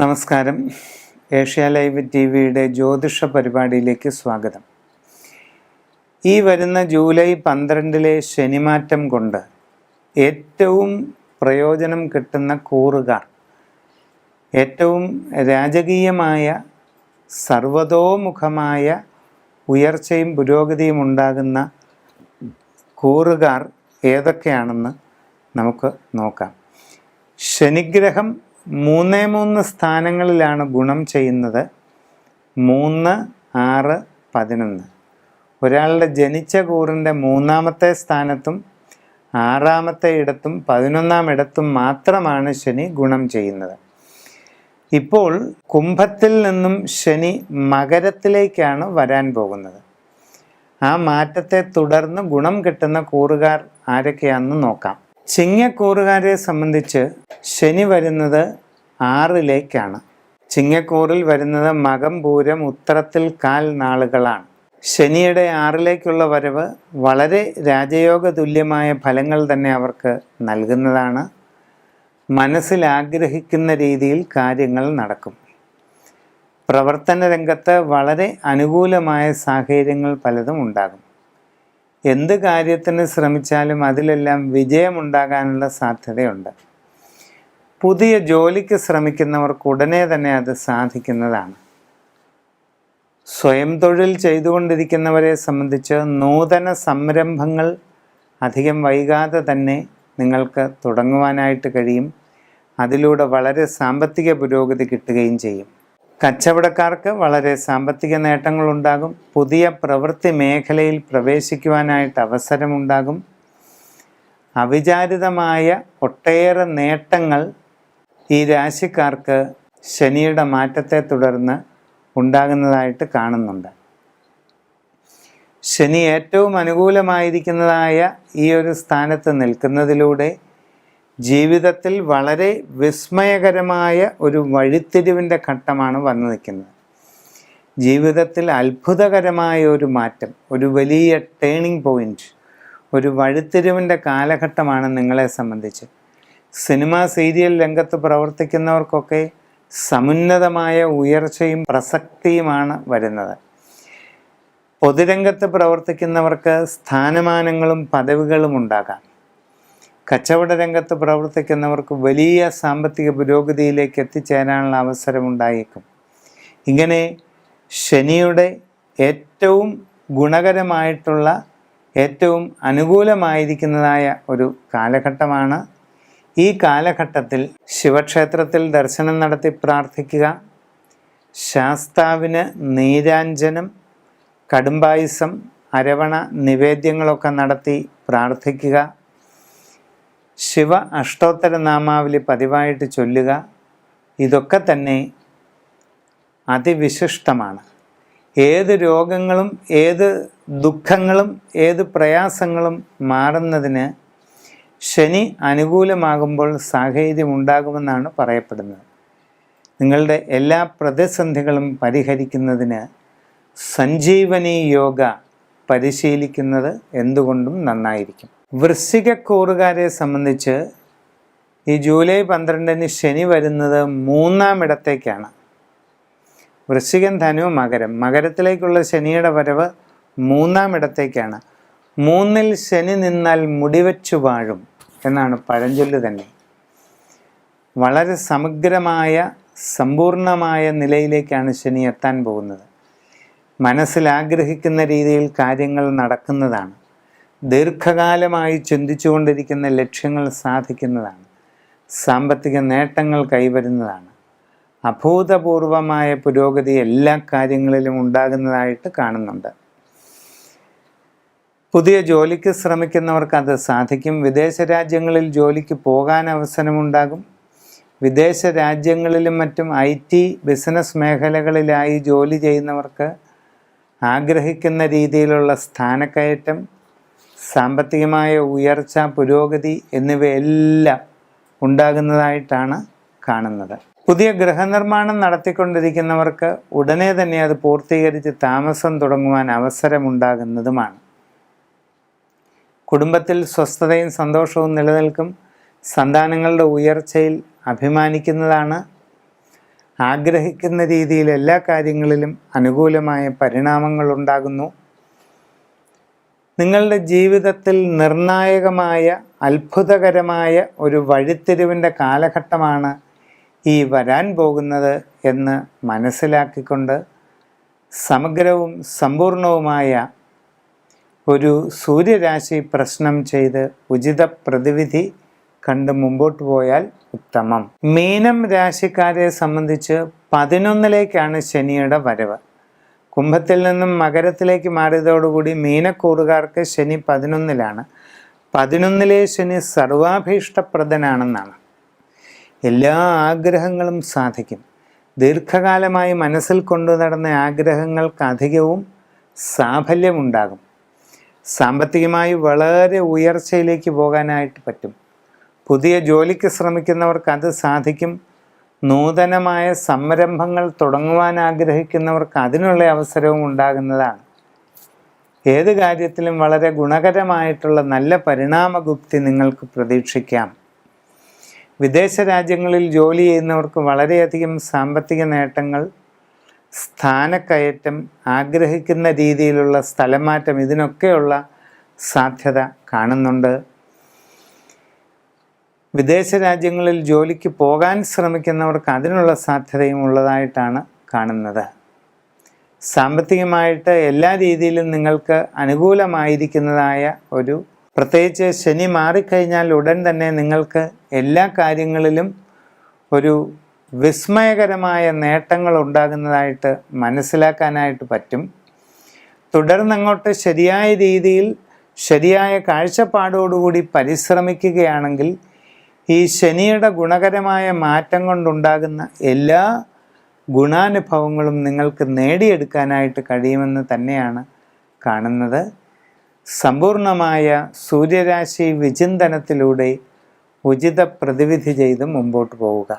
നമസ്കാരം. Asia live T വിയുടെ ജ്യോതിഷ പരിപാടിയിലേക്ക് സ്വാഗതം. ഈ വരുന്ന ജൂലൈ പന്ത്രണ്ടിലെ ശനിമാറ്റം കൊണ്ട് ഏറ്റവും പ്രയോജനം കിട്ടുന്ന കൂറുകാർ ഏറ്റവും രാജകീയമായ സർവതോമുഖമായ ഉയർച്ചയും പുരോഗതിയും ഉണ്ടാകുന്ന കൂറുകാർ ഏതൊക്കെയാണെന്ന് നമുക്ക് നോക്കാം. ശനിഗ്രഹം മൂന്നേ മൂന്ന് സ്ഥാനങ്ങളിലാണ് ഗുണം ചെയ്യുന്നത്. മൂന്ന് ആറ് പതിനൊന്ന്. ഒരാളുടെ ജനിച്ച കൂറിന്റെ മൂന്നാമത്തെ സ്ഥാനത്തും ആറാമത്തെ ഇടത്തും പതിനൊന്നാം ഇടത്തും മാത്രമാണ് ശനി ഗുണം ചെയ്യുന്നത്. ഇപ്പോൾ കുംഭത്തിൽ നിന്നും ശനി മകരത്തിലേക്കാണ് വരാൻ പോകുന്നത്. ആ മാറ്റത്തെ തുടർന്ന് ഗുണം കിട്ടുന്ന കൂറുകാർ ആരൊക്കെയാണെന്ന് നോക്കാം. ചിങ്ങക്കൂറുകാരെ സംബന്ധിച്ച് ശനി വരുന്നത് ആറിലേക്കാണ്. ചിങ്ങക്കൂറിൽ വരുന്നത് മകം പൂരം ഉത്തരത്തിൽ കാൽ നാളുകളാണ്. ശനിയുടെ ആറിലേക്കുള്ള വരവ് വളരെ രാജയോഗ തുല്യമായ ഫലങ്ങൾ തന്നെ അവർക്ക് നൽകുന്നതാണ്. മനസ്സിൽ ആഗ്രഹിക്കുന്ന രീതിയിൽ കാര്യങ്ങൾ നടക്കും. പ്രവർത്തന രംഗത്ത് വളരെ അനുകൂലമായ സാഹചര്യങ്ങൾ പലതും ഉണ്ടാകും. എന്ത് കാര്യത്തിന് ശ്രമിച്ചാലും അതിലെല്ലാം വിജയമുണ്ടാകാനുള്ള സാധ്യതയുണ്ട്. പുതിയ ജോലിക്ക് ശ്രമിക്കുന്നവർക്ക് ഉടനെ തന്നെ അത് സാധിക്കുന്നതാണ്. സ്വയം തൊഴിൽ ചെയ്തുകൊണ്ടിരിക്കുന്നവരെ സംബന്ധിച്ച് നൂതന സംരംഭങ്ങൾ അധികം വൈകാതെ തന്നെ നിങ്ങൾക്ക് തുടങ്ങുവാനായിട്ട് കഴിയും. അതിലൂടെ വളരെ സാമ്പത്തിക പുരോഗതി കിട്ടുകയും ചെയ്യും. കച്ചവടക്കാർക്ക് വളരെ സാമ്പത്തിക നേട്ടങ്ങളുണ്ടാകും. പുതിയ പ്രവൃത്തി മേഖലയിൽ പ്രവേശിക്കുവാനായിട്ട് അവസരമുണ്ടാകും. അവിചാരിതമായ ഒട്ടേറെ നേട്ടങ്ങൾ ഈ രാശിക്കാർക്ക് ശനിയുടെ മാറ്റത്തെ തുടർന്ന് ഉണ്ടാകുന്നതായിട്ട് കാണുന്നുണ്ട്. ശനി ഏറ്റവും അനുകൂലമായിരിക്കുന്നതായ ഈ ഒരു സ്ഥാനത്ത് നിൽക്കുന്നതിലൂടെ ജീവിതത്തിൽ വളരെ വിസ്മയകരമായ ഒരു വഴിത്തിരിവിന്റെ ഘട്ടമാണ് വന്നു നിൽക്കുന്നത്. ജീവിതത്തിൽ അത്ഭുതകരമായ ഒരു മാറ്റം ഒരു വലിയ ടേണിംഗ് പോയിന്റ് ഒരു വഴിത്തിരിവിന്റെ കാലഘട്ടമാണ് നിങ്ങളെ സംബന്ധിച്ച്. സിനിമ സീരിയൽ രംഗത്ത് പ്രവർത്തിക്കുന്നവർക്കൊക്കെ സമുന്നതമായ ഉയർച്ചയും പ്രസക്തിയുമാണ് വരുന്നത്. പൊതുരംഗത്ത് പ്രവർത്തിക്കുന്നവർക്ക് സ്ഥാനമാനങ്ങളും പദവികളും ഉണ്ടാകാം. കച്ചവട രംഗത്ത് പ്രവർത്തിക്കുന്നവർക്ക് വലിയ സാമ്പത്തിക പുരോഗതിയിലേക്ക് എത്തിച്ചേരാനുള്ള അവസരമുണ്ടായേക്കും ഇങ്ങനെ ശനിയുടെ ഏറ്റവും ഗുണകരമായിട്ടുള്ള ഏറ്റവും അനുകൂലമായിരിക്കുന്നതായ ഒരു കാലഘട്ടമാണ്. ഈ കാലഘട്ടത്തിൽ ശിവക്ഷേത്രത്തിൽ ദർശനം നടത്തി പ്രാർത്ഥിക്കുക ശാസ്താവിന് നീരാഞ്ജനം കടുംബായുസം അരവണ നിവേദ്യങ്ങളൊക്കെ നടത്തി പ്രാർത്ഥിക്കുക ശിവ അഷ്ടോത്തര നാമാവലി പതിവായിട്ട് ചൊല്ലുക ഇതൊക്കെ തന്നെ അതിവിശിഷ്ടമാണ്. ഏത് രോഗങ്ങളും ഏത് ദുഃഖങ്ങളും ഏത് പ്രയാസങ്ങളും മാറുന്നതിന് ശനി അനുകൂലമാകുമ്പോൾ സാഹചര്യം ഉണ്ടാകുമെന്നാണ് പറയപ്പെടുന്നത്. നിങ്ങളുടെ എല്ലാ പ്രതിസന്ധികളും പരിഹരിക്കുന്നതിന് സഞ്ജീവനി യോഗ പരിശീലിക്കുന്നത് എന്തുകൊണ്ടും നന്നായിരിക്കും. വൃശ്ചികക്കൂറുകാരെ സംബന്ധിച്ച് ഈ ജൂലൈ പന്ത്രണ്ടിന് ശനി വരുന്നത് മൂന്നാം ഇടത്തേക്കാണ്. വൃശ്ചികൻ ധനു മകരം. മകരത്തിലേക്കുള്ള ശനിയുടെ വരവ് മൂന്നാം ഇടത്തേക്കാണ്. മൂന്നിൽ ശനി നിന്നാൽ മുടിവെച്ചു വാഴും എന്നാണ് പഴഞ്ചൊല്ല് തന്നെ. വളരെ സമഗ്രമായ സമ്പൂർണമായ നിലയിലേക്കാണ് ശനി എത്താൻ പോകുന്നത്. മനസ്സിൽ ആഗ്രഹിക്കുന്ന രീതിയിൽ കാര്യങ്ങൾ നടക്കുന്നതാണ്. ദീർഘകാലമായി ചിന്തിച്ചുകൊണ്ടിരിക്കുന്ന ലക്ഷ്യങ്ങൾ സാധിക്കുന്നതാണ്. സാമ്പത്തിക നേട്ടങ്ങൾ കൈവരുന്നതാണ്. അഭൂതപൂർവമായ പുരോഗതി എല്ലാ കാര്യങ്ങളിലും ഉണ്ടാകുന്നതായിട്ട് കാണുന്നുണ്ട്. പുതിയ ജോലിക്ക് ശ്രമിക്കുന്നവർക്ക് അത് സാധിക്കും. വിദേശ രാജ്യങ്ങളിൽ ജോലിക്ക് പോകാൻ അവസരമുണ്ടാകും. വിദേശ രാജ്യങ്ങളിലും മറ്റും ഐ ടി ബിസിനസ് മേഖലകളിലായി ജോലി ചെയ്യുന്നവർക്ക് ആഗ്രഹിക്കുന്ന രീതിയിലുള്ള സ്ഥാനക്കയറ്റം സാമ്പത്തികമായ ഉയർച്ച പുരോഗതി എന്നിവയെല്ലാം ഉണ്ടാകുന്നതായിട്ടാണ് കാണുന്നത്. പുതിയ ഗൃഹനിർമ്മാണം നടത്തിക്കൊണ്ടിരിക്കുന്നവർക്ക് ഉടനെ തന്നെ അത് പൂർത്തീകരിച്ച് താമസം തുടങ്ങുവാൻ അവസരമുണ്ടാകുന്നതുമാണ്. കുടുംബത്തിൽ സ്വസ്ഥതയും സന്തോഷവും നിലനിൽക്കും സന്താനങ്ങളുടെ ഉയർച്ചയിൽ അഭിമാനിക്കുന്നതാണ് ആഗ്രഹിക്കുന്ന രീതിയിൽ എല്ലാ കാര്യങ്ങളിലും അനുകൂലമായ പരിണാമങ്ങൾ ഉണ്ടാകുന്നു നിങ്ങളുടെ ജീവിതത്തിൽ നിർണായകമായ അത്ഭുതകരമായ ഒരു വഴിത്തിരിവിന്റെ കാലഘട്ടമാണ് ഈ വരാൻ പോകുന്നത് എന്ന് മനസ്സിലാക്കിക്കൊണ്ട് സമഗ്രവും സമ്പൂർണവുമായ ഒരു സൂര്യരാശി പ്രശ്നം ചെയ്ത് ഉചിത പ്രതിവിധി കണ്ട് മുമ്പോട്ട് പോയാൽ ഉത്തമം. മീനം രാശിക്കാരെ സംബന്ധിച്ച് പതിനൊന്നിലേക്കാണ് ശനിയുടെ വരവ്. കുംഭത്തിൽ നിന്നും മകരത്തിലേക്ക് മാറിയതോടുകൂടി മീനക്കൂറുകാർക്ക് ശനി പതിനൊന്നിലാണ്. പതിനൊന്നിലെ ശനി സർവാഭീഷ്ടപ്രദനാണെന്നാണ്. എല്ലാ ആഗ്രഹങ്ങളും സാധിക്കും. ദീർഘകാലമായി മനസ്സിൽ കൊണ്ടു നടന്ന ആഗ്രഹങ്ങൾക്ക് അധികവും സാഫല്യമുണ്ടാകും. സാമ്പത്തികമായി വളരെ ഉയർച്ചയിലേക്ക് പോകാനായിട്ട് പറ്റും. പുതിയ ജോലിക്ക് ശ്രമിക്കുന്നവർക്ക് അത് സാധിക്കും. നൂതനമായ സംരംഭങ്ങൾ തുടങ്ങുവാൻ ആഗ്രഹിക്കുന്നവർക്ക് അതിനുള്ള അവസരവും ഉണ്ടാകുന്നതാണ്. ഏത് കാര്യത്തിലും വളരെ ഗുണകരമായിട്ടുള്ള നല്ല പരിണാമഗുപ്തി നിങ്ങൾക്ക് പ്രതീക്ഷിക്കാം. വിദേശ രാജ്യങ്ങളിൽ ജോലി ചെയ്യുന്നവർക്ക് വളരെയധികം സാമ്പത്തിക നേട്ടങ്ങൾ സ്ഥാനക്കയറ്റം ആഗ്രഹിക്കുന്ന രീതിയിലുള്ള സ്ഥലമാറ്റം ഇതിനൊക്കെയുള്ള സാധ്യത കാണുന്നുണ്ട്. വിദേശ രാജ്യങ്ങളിൽ ജോലിക്ക് പോകാൻ ശ്രമിക്കുന്നവർക്ക് അതിനുള്ള സാധ്യതയും ഉള്ളതായിട്ടാണ് കാണുന്നത്. സാമ്പത്തികമായിട്ട് എല്ലാ രീതിയിലും നിങ്ങൾക്ക് അനുകൂലമായിരിക്കുന്നതായ ഒരു പ്രത്യേകിച്ച് ശനി മാറിക്കഴിഞ്ഞാൽ ഉടൻ തന്നെ നിങ്ങൾക്ക് എല്ലാ കാര്യങ്ങളിലും ഒരു വിസ്മയകരമായ നേട്ടങ്ങൾ ഉണ്ടാകുന്നതായിട്ട് മനസ്സിലാക്കാനായിട്ട് പറ്റും. തുടർന്നങ്ങോട്ട് ശരിയായ രീതിയിൽ ശരിയായ കാഴ്ചപ്പാടോടുകൂടി പരിശ്രമിക്കുകയാണെങ്കിൽ ഈ ശനിയുടെ ഗുണകരമായ മാറ്റം കൊണ്ടുണ്ടാകുന്ന എല്ലാ ഗുണാനുഭവങ്ങളും നിങ്ങൾക്ക് നേടിയെടുക്കാനായിട്ട് കഴിയുമെന്ന് തന്നെയാണ് കാണുന്നത്. സമ്പൂർണമായ സൂര്യരാശി വിചിന്തനത്തിലൂടെ ഉചിത പ്രതിവിധി ചെയ്ത് മുമ്പോട്ട് പോവുക.